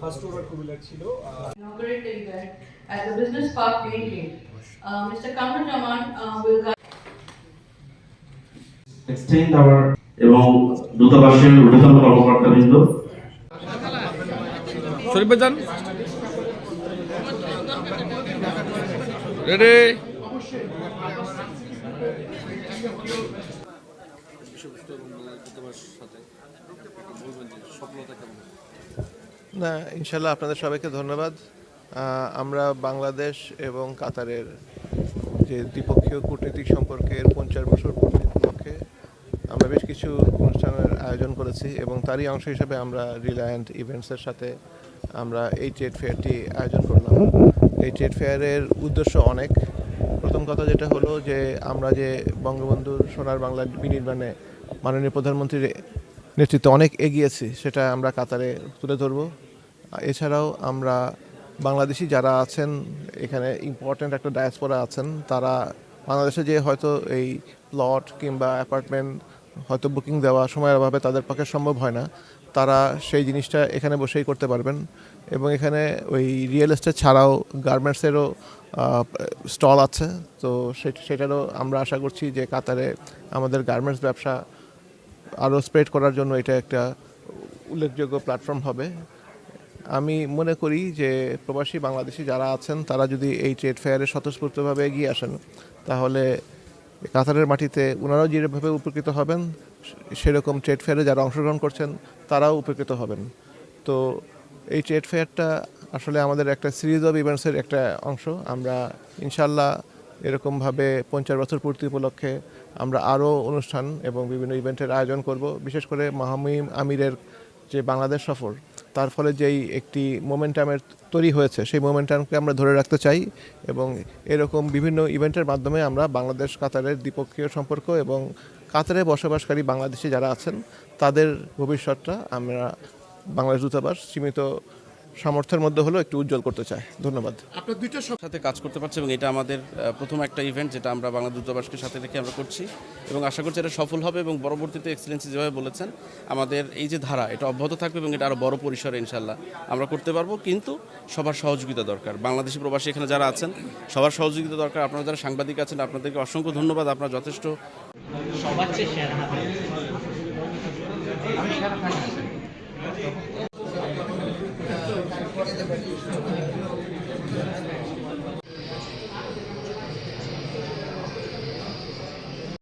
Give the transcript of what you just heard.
First over কুমিল্লার ছিল ah, inaugurating that as a business park mainly. Uh, Mr. Kamran Rahman uh, will guide extend our এবং দূতাবাসের ঊর্ধ্বতন কর্মকর্তাবৃন্দ শরীফ ভাই ready না ইনশাল্লাহ আপনাদের সবাইকে ধন্যবাদ। আমরা বাংলাদেশ এবং কাতারের যে দ্বিপক্ষীয় কূটনৈতিক সম্পর্কের পঞ্চাশ বছর উপলক্ষে আমরা বেশ কিছু অনুষ্ঠানের আয়োজন করেছি এবং তারই অংশ হিসেবে আমরা রিলায়েন্ট ইভেন্টসের সাথে আমরা এই ট্রেড ফেয়ারটি আয়োজন করলাম। এই ট্রেড ফেয়ারের উদ্দেশ্য অনেক। প্রথম কথা যেটা হলো যে আমরা যে বঙ্গবন্ধুর সোনার বাংলা বিনির্মাণে মাননীয় প্রধানমন্ত্রীর নেতৃত্বে অনেক এগিয়েছি, সেটা আমরা কাতারে তুলে ধরবো। এছাড়াও আমরা বাংলাদেশি যারা আছেন, এখানে ইম্পর্ট্যান্ট একটা ডায়াসপোরা আছেন, তারা বাংলাদেশে যে হয়তো এই প্লট কিংবা অ্যাপার্টমেন্ট হয়তো বুকিং দেওয়া সময়ের অভাবে তাদের পক্ষে সম্ভব হয় না, তারা সেই জিনিসটা এখানে বসেই করতে পারবেন। এবং এখানে ওই রিয়েল এস্টেট ছাড়াও গার্মেন্টসেরও স্টল আছে। তো সেটারও আমরা আশা করছি যে কাতারে আমাদের গার্মেন্টস ব্যবসা আরও স্প্রেড করার জন্য এটা একটা উল্লেখযোগ্য প্ল্যাটফর্ম হবে। আমি মনে করি যে প্রবাসী বাংলাদেশি যারা আছেন, তারা যদি এই ট্রেড ফেয়ারে স্বতঃস্ফূর্তভাবে এগিয়ে আসেন, তাহলে কাতারের মাটিতে ওনারাও যেভাবে উপকৃত হবেন, সেরকম ট্রেড ফেয়ারে যারা অংশগ্রহণ করছেন, তারাও উপকৃত হবেন। তো এই ট্রেড ফেয়ারটা আসলে আমাদের একটা সিরিজ অফ ইভেন্টসের একটা অংশ। আমরা ইনশাল্লাহ এরকমভাবে পঞ্চাশ বছর পূর্তি উপলক্ষে আমরা আরও অনুষ্ঠান এবং বিভিন্ন ইভেন্টের আয়োজন করব, বিশেষ করে মাহমিম আমিরের যে বাংলাদেশ সফর। তার ফলে যেই একটি মোমেন্টামের তৈরি হয়েছে, সেই মোমেন্টামকে আমরা ধরে রাখতে চাই এবং এরকম বিভিন্ন ইভেন্টের মাধ্যমে আমরা বাংলাদেশ, কাতারের দ্বিপক্ষীয় সম্পর্ক এবং কাতারে বসবাসকারী বাংলাদেশে যারা আছেন, তাদের ভবিষ্যৎটা আমরা বাংলাদেশ দূতাবাস সীমিত সামর্থ্যের মধ্যে হলেও একটু উজ্জ্বল করতে চাই ধন্যবাদ। আপনার দুইটা সাথে কাজ করতে পারছি এবং এটা আমাদের প্রথম একটা ইভেন্ট যেটা আমরা বাংলা দূতাবাসকে সাথে রেখে আমরা করছি। এবং আশা করছি এটা সফল হবে এবং পরবর্তীতে এক্সেলেন্সি যেভাবে বলেছেন আমাদের এই যে ধারা এটা অব্যাহত থাকবে এবং এটা আরও বড় পরিসরে ইনশাল্লাহ আমরা করতে পারব। কিন্তু সবার সহযোগিতা দরকার। বাংলাদেশি প্রবাসী এখানে যারা আছেন সবার সহযোগিতা দরকার। আপনারা যারা সাংবাদিক আছেন আপনাদেরকে অসংখ্য ধন্যবাদ। আপনারা যথেষ্ট সবার চেয়ে